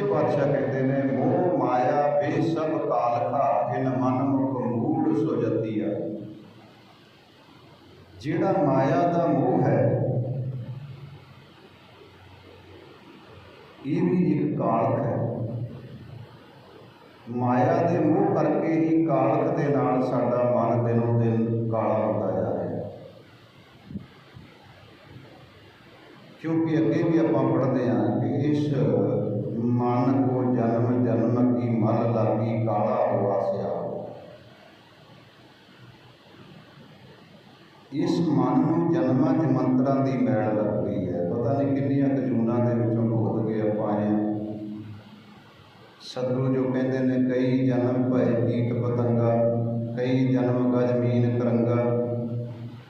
ਛੇ ਪਾਤਸ਼ਾਹ ਕਹਿੰਦੇ ਨੇ, ਮੋਹ ਮਾਇਆ ਬੇ ਸਭ ਕਾਲਖਾ ਇਨ ਮਨ ਮੁਖ ਮੂੜ ਸੁਜਤੀ ਜਿਹੜਾ ਮਾਇਆ ਦਾ ਮੋਹ ਹੈ, ਇਹ ਵੀ ਇੱਕ ਕਾਲਖ ਹੈ। ਮਾਇਆ ਦੇ ਮੋਹ ਕਰਕੇ ਹੀ ਕਾਲਖ ਦੇ ਨਾਲ ਸਾਡਾ ਮਨ ਦਿਨੋਂ ਦਿਨ ਕਾਲਾ ਹੁੰਦਾ ਜਾ ਰਿਹਾ ਹੈ। ਕਿਉਂਕਿ ਅੱਗੇ ਵੀ ਆਪਾਂ ਪੜ੍ਹਦੇ ਹਾਂ ਕਿ ਇਸ ਮਨ ਕੋ ਜਨਮ ਜਨਮ ਕੀ ਮਲ ਲਾਗੀ ਕਾਲਾ ਹੋਆ ਸਿਆ ਇਸ ਮਨ ਨੂੰ ਜਨਮਾਂ ਜਮੰਤਰਾਂ ਦੀ ਮੈਲ ਲੱਗ ਗਈ ਹੈ। ਪਤਾ ਨਹੀਂ ਕਿੰਨੀਆਂ ਕੁ ਦੇ ਵਿੱਚੋਂ ਭੁਗਤ ਕੇ ਆਪਾਂ ਆਏ ਸਤਿਗੁਰੂ ਜੋ ਕਹਿੰਦੇ ਨੇ, ਕਈ ਜਨਮ ਭਏ ਕੀਟ ਪਤੰਗਾ, ਕਈ ਜਨਮ ਗਜ ਕਰੰਗਾ,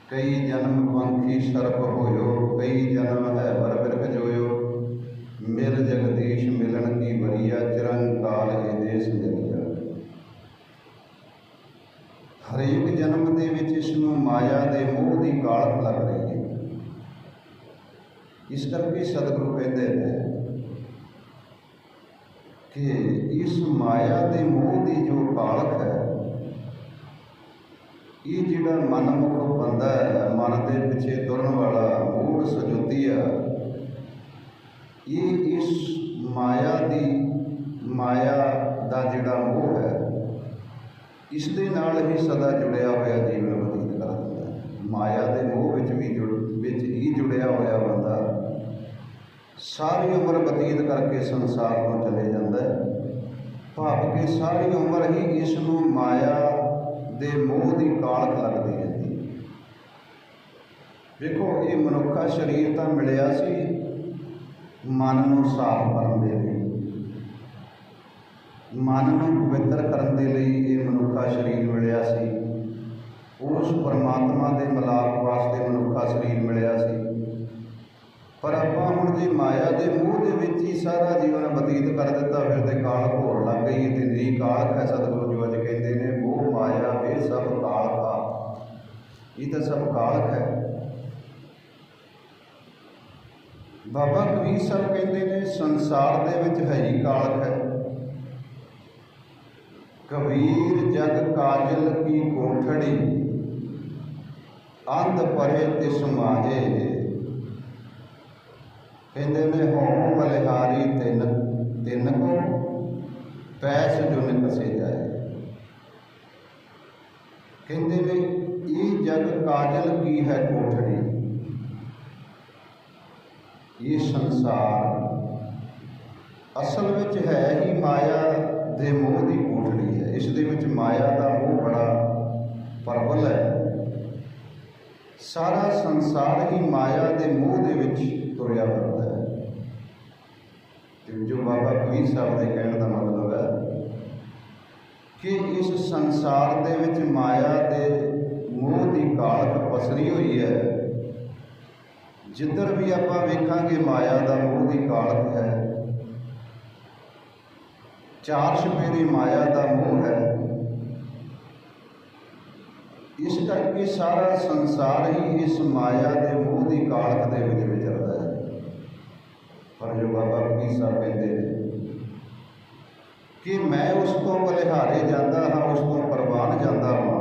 ਕਈ ਜਨਮ ਪੰਖੀ ਸਰਪ ਹੋਇਓ, ਕਈ ਜਨਮ ਹੈ ਵਰ ਹਰੇਕ ਜਨਮ ਦੇ ਵਿੱਚ ਇਸ ਨੂੰ ਮਾਇਆ ਦੇ ਮੋਹ ਦੀ ਕਾਲਖ ਲੱਗ ਰਹੀ ਹੈ। ਇਸ ਕਰਕੇ ਸਤਿਗੁਰੂ ਕਹਿੰਦੇ ਨੇ ਕਿ ਇਸ ਮਾਇਆ ਦੇ ਮੋਹ ਦੀ ਜੋ ਕਾਲਖ ਹੈ, ਇਹ ਜਿਹੜਾ ਮਨਮੁਖ ਬੰਦਾ ਹੈ, ਮਨ ਦੇ ਪਿੱਛੇ ਤੁਰਨ ਵਾਲਾ ਮੂੜ ਸਜੋਤੀ ਆ, ਇਹ ਇਸ ਮਾਇਆ ਦੀ ਮਾਇਆ ਦਾ ਜਿਹੜਾ ਮੋਹ ਹੈ ਇਸ ਦੇ ਨਾਲ ਹੀ ਸਦਾ ਜੁੜਿਆ ਹੋਇਆ ਜੀਵਨ ਬਤੀਤ ਕਰ ਦਿੰਦਾ ਮਾਇਆ ਦੇ ਮੋਹ ਵਿੱਚ ਵੀ ਜੁੜ ਵਿੱਚ ਹੀ ਜੁੜਿਆ ਹੋਇਆ ਬੰਦਾ ਸਾਰੀ ਉਮਰ ਬਤੀਤ ਕਰਕੇ ਸੰਸਾਰ ਤੋਂ ਚਲੇ ਜਾਂਦਾ ਭਾਵ ਕਿ ਸਾਰੀ ਉਮਰ ਹੀ ਇਸ ਨੂੰ ਮਾਇਆ ਦੇ ਮੋਹ ਦੀ ਕਾਲਖ ਲੱਗਦੀ ਰਹਿੰਦੀ ਹੈ ਵੇਖੋ, ਇਹ ਮਨੁੱਖਾ ਸਰੀਰ ਤਾਂ ਮਿਲਿਆ ਸੀ, ਮਨ ਨੂੰ ਸਾਫ਼ ਕਰਨ ਦੇ ਲਈ। ਮਨ ਨੂੰ ਪਵਿੱਤਰ ਕਰਨ ਦੇ ਲਈ ਇਹ ਮਨੁੱਖਾ ਸਰੀਰ ਮਿਲਿਆ ਸੀ। ਉਸ ਪਰਮਾਤਮਾ ਦੇ ਮਿਲਾਪ ਵਾਸਤੇ ਮਨੁੱਖਾ ਸਰੀਰ ਮਿਲਿਆ ਸੀ। ਪਰ ਆਪਾਂ ਹੁਣ ਜੇ ਮਾਇਆ ਦੇ ਮੂਹ ਦੇ ਵਿੱਚ ਹੀ ਸਾਰਾ ਜੀਵਨ ਬਤੀਤ ਕਰ ਦਿੱਤਾ, ਫਿਰ ਤੇ ਕਾਲ ਘੋੜ ਲੱਗ ਗਈ ਤੇ ਨੀ ਕਾਲ ਹੈ ਸਤਿਗੁਰੂ ਜੀ ਅੱਜ ਕਹਿੰਦੇ ਨੇ, ਮੋਹ ਮਾਇਆ ਇਹ ਸਭ ਕਾਲ ਕਾ। ਇਹ ਤਾਂ ਸਭ ਕਾਲਕ ਹੈ। ਬਾਬਾ ਕਬੀਰ ਸਾਹਿਬ ਕਹਿੰਦੇ ਨੇ, ਸੰਸਾਰ ਦੇ ਵਿੱਚ ਹੈ ਹੀ ਕਾਲਕ ਹੈ। ਕਬੀਰ ਜਗ ਕਾਜਲ ਕੀ ਕੋਠੜੀ, ਅੰਧ ਪਰੇ ਤਿਸ ਮਾਹੇ ਕਹਿੰਦੇ ਨੇ ਹੋਂ ਬਲਿਹਾਰੀ ਤਿੰਨ ਤਿੰਨ ਕੋ, ਪੈਸ ਜੋ ਨਿਕਸੇ ਜਾਏ। ਕਹਿੰਦੇ ਨੇ ਇਹ ਜਗ ਕਾਜਲ ਕੀ ਹੈ ਕੋਠੜੀ? ਇਹ ਸੰਸਾਰ ਅਸਲ ਵਿੱਚ ਹੈ ਹੀ ਮਾਇਆ। ਦੇ ਮੋਹ ਦੀ ਕੋਠੜੀ ਹੈ। ਇਸ ਦੇ ਵਿੱਚ ਮਾਇਆ ਦਾ ਮੋਹ ਬੜਾ ਪ੍ਰਬਲ ਹੈ। ਸਾਰਾ ਸੰਸਾਰ ਹੀ ਮਾਇਆ ਦੇ ਮੋਹ ਦੇ ਵਿੱਚ ਤੁਰਿਆ ਫਿਰਦਾ ਹੈ। ਤੇ ਜੋ ਬਾਬਾ ਕਬੀਰ ਸਾਹਿਬ ਦੇ ਕਹਿਣ ਦਾ ਮਤਲਬ ਹੈ ਕਿ ਇਸ ਸੰਸਾਰ ਦੇ ਵਿੱਚ ਮਾਇਆ ਦੇ ਮੋਹ ਦੀ ਕਾਲਕ ਪਸਰੀ ਹੋਈ ਹੈ। ਜਿੱਧਰ ਵੀ ਆਪਾਂ ਵੇਖਾਂਗੇ ਮਾਇਆ ਦਾ ਮੋਹ ਦੀ ਕਾਲਕ ਹੈ ਚਾਰ ਛਪੇਰੀ ਮਾਇਆ ਦਾ ਮੋਹ ਹੈ। ਇਸ ਕਰਕੇ ਸਾਰਾ ਸੰਸਾਰ ਹੀ ਇਸ ਮਾਇਆ ਦੇ ਮੋਹ ਦੀ ਕਾਲਕ ਦੇ ਵਿੱਚ ਵਿਚਰਦਾ ਹੈ। ਪਰ ਜੋ ਬਾਬਾ ਕੀ ਸਾਹਿਬ ਕਹਿੰਦੇ ਨੇ ਕਿ ਮੈਂ ਉਸ ਤੋਂ ਬਲਿਹਾਰੇ ਜਾਂਦਾ ਹਾਂ, ਉਸ ਤੋਂ ਪਰਵਾਨ ਜਾਂਦਾ ਹਾਂ,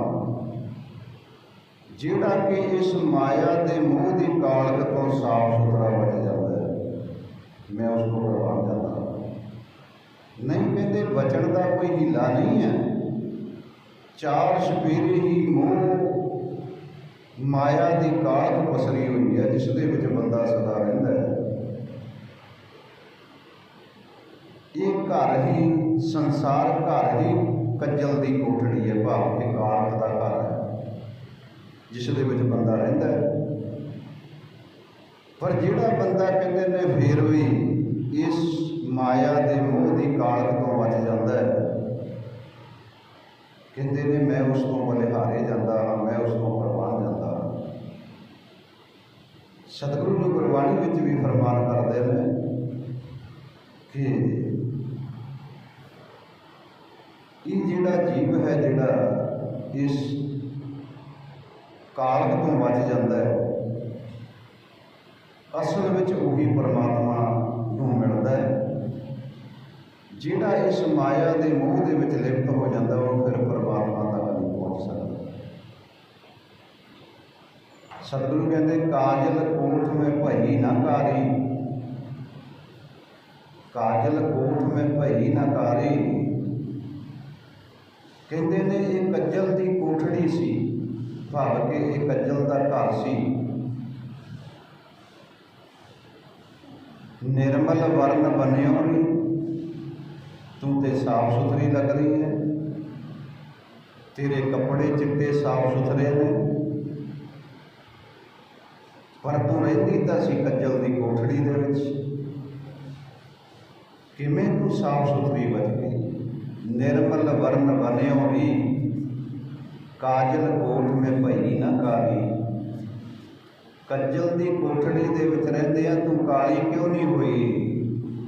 ਜਿਹੜਾ ਕਿ ਇਸ ਮਾਇਆ ਦੇ ਮੋਹ ਦੀ ਕਾਲਕ ਤੋਂ ਸਾਫ਼ ਸੁਥਰਾ ਬਚ ਜਾਂਦਾ ਹੈ। ਮੈਂ ਉਸ ਤੋਂ ਪਰਵਾਨ ਜਾਂਦਾ ਨਹੀਂ ਕਹਿੰਦੇ ਬਚਣ ਦਾ ਕੋਈ ਹੀਲਾ ਨਹੀਂ ਹੈ। ਚਾਰ ਸਪੇਰੇ ਹੀ ਮੋਹ, ਮਾਇਆ ਦੀ ਕਾਲਕ ਪਸਰੀ ਹੋਈ ਹੈ ਜਿਸ ਦੇ ਵਿੱਚ ਬੰਦਾ ਸਦਾ ਰਹਿੰਦਾ ਹੈ। ਇਹ ਘਰ ਹੀ, ਸੰਸਾਰ ਘਰ ਹੀ ਕੱਜਲ ਦੀ ਕੋਠੜੀ ਹੈ, ਭਾਵ ਕਿ ਕਾਲਕ ਦਾ ਘਰ ਹੈ ਜਿਸ ਦੇ ਵਿੱਚ ਬੰਦਾ ਰਹਿੰਦਾ ਹੈ। ਪਰ ਜਿਹੜਾ ਬੰਦਾ ਕਹਿੰਦੇ ਨੇ ਫੇਰ ਵੀ ਇਸ ਮਾਇਆ ਦੇ ਮੋਹ ਦੀ ਕਾਲਕ ਤੋਂ ਬਚ ਜਾਂਦਾ ਹੈ? ਕਹਿੰਦੇ ਨੇ, ਮੈਂ ਉਸ ਤੋਂ ਬਲਿਹਾਰੇ ਜਾਂਦਾ ਹਾਂ, ਮੈਂ ਉਸ ਤੋਂ ਪਰਵਾਨ ਜਾਂਦਾ ਹਾਂ। ਸਤਿਗੁਰੂ ਜੀ ਗੁਰਬਾਣੀ ਵਿੱਚ ਵੀ ਫਰਮਾਨ ਕਰਦੇ ਨੇ ਕਿ ਇਹ ਜਿਹੜਾ ਜੀਵ ਹੈ, ਜਿਹੜਾ ਇਸ ਕਾਲਕ ਤੋਂ ਬਚ ਜਾਂਦਾ ਹੈ, ਅਸਲ ਵਿੱਚ ਉਹੀ ਪਰਮਾਤਮਾ ਨੂੰ ਮਿਲਦਾ ਹੈ। ਜਿਹੜਾ ਇਸ ਮਾਇਆ ਦੇ ਮੋਹ ਦੇ ਵਿੱਚ ਲਿਪਤ ਹੋ ਜਾਂਦਾ, ਉਹ ਫਿਰ ਪਰਮਾਤਮਾ ਤੱਕ ਨਹੀਂ ਪਹੁੰਚ ਸਕਦਾ। ਸਤਿਗੁਰੂ ਕਹਿੰਦੇ, ਕਾਜਲ ਕੋਠ ਮੈਂ ਭਈ ਨਾ ਕਾਰੀ। ਕਾਜਲ ਕੋਠ ਮੈਂ ਭਈ ਨਾ ਕਾਰੀ। ਕਹਿੰਦੇ ਨੇ, ਇਹ ਕੱਜਲ ਦੀ ਕੋਠੜੀ ਸੀ, ਭਾਵ ਕਿ ਇਹ ਕੱਜਲ ਦਾ ਘਰ ਸੀ। ਨਿਰਮਲ ਵਰਨ ਬਣਿਓ ਨੀ ਤੂੰ ਤੇ ਸਾਫ਼ ਸੁਥਰੀ ਲੱਗ ਰਹੀ ਹੈ। ਤੇਰੇ ਕੱਪੜੇ ਚਿੱਟੇ ਸਾਫ਼ ਸੁਥਰੇ ਨੇ। ਪਰ ਤੂੰ ਰਹਿੰਦੀ ਤਾਂ ਸੀ ਕੱਜਲ ਦੀ ਕੋਠੜੀ ਦੇ ਵਿੱਚ। ਕਿਵੇਂ ਤੂੰ ਸਾਫ਼ ਸੁਥਰੀ ਬਚ ਗਈ? ਨਿਰਮਲ ਵਰਨ ਬਣਿਓ ਵੀ ਕਾਜਲ ਕੋਠ ਮੈਂ ਭਈ ਨਾ ਕਾਲੀ। ਕੱਜਲ ਦੀ ਕੋਠੜੀ ਦੇ ਵਿੱਚ ਰਹਿੰਦੇ ਆ ਤੂੰ ਕਾਲੀ ਕਿਉਂ ਨਹੀਂ ਹੋਈ?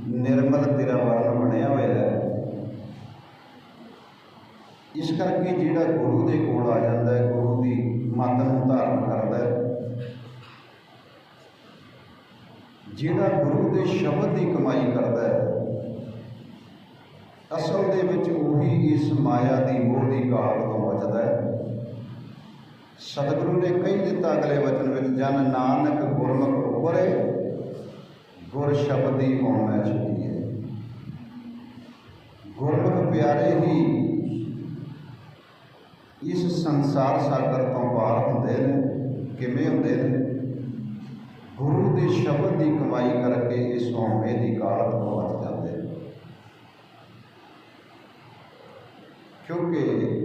ਨਿਰਮਲ ਤੇਰਾ ਵਰਨ ਬਣਿਆ ਹੋਇਆ ਹੈ ਇਸ ਕਰਕੇ ਜਿਹੜਾ ਗੁਰੂ ਦੇ ਕੋਲ ਆ ਜਾਂਦਾ ਹੈ, ਗੁਰੂ ਦੀ ਮੱਤ ਨੂੰ ਧਾਰਨ ਕਰਦਾ ਹੈ। ਜਿਹੜਾ ਗੁਰੂ ਦੇ ਸ਼ਬਦ ਦੀ ਕਮਾਈ ਕਰਦਾ ਹੈ, ਅਸਲ ਦੇ ਵਿੱਚ ਉਹੀ ਇਸ ਮਾਇਆ ਦੀ ਮੋਹ ਦੀ ਕਾਲ ਤੋਂ ਬਚਦਾ ਹੈ। ਸਤਿਗੁਰੂ ਨੇ ਕਹੀ ਦਿੱਤਾ ਅਗਲੇ ਵਚਨ ਵਿੱਚ, ਜਨ ਨਾਨਕ ਗੁਰਮੁਖ ਉਪਰੇ, ਗੁਰ ਸ਼ਬਦੀ ਹੋਣ ਮੈਂ ਛੁੱਟੀ ਹੈ। ਗੁਰਮੁਖ ਪਿਆਰੇ ਹੀ ਇਸ ਸੰਸਾਰ ਸਾਗਰ ਤੋਂ ਪਾਰ ਹੁੰਦੇ ਨੇ, ਕਿਵੇਂ ਹੁੰਦੇ ਨੇ? ਗੁਰੂ ਦੇ ਸ਼ਬਦ ਦੀ ਕਮਾਈ ਕਰਕੇ ਇਸ ਹਉਮੈ ਦੀ ਕਾਲਤ ਤੋਂ ਬਚ ਜਾਂਦੇ ਨੇ। ਕਿਉਂਕਿ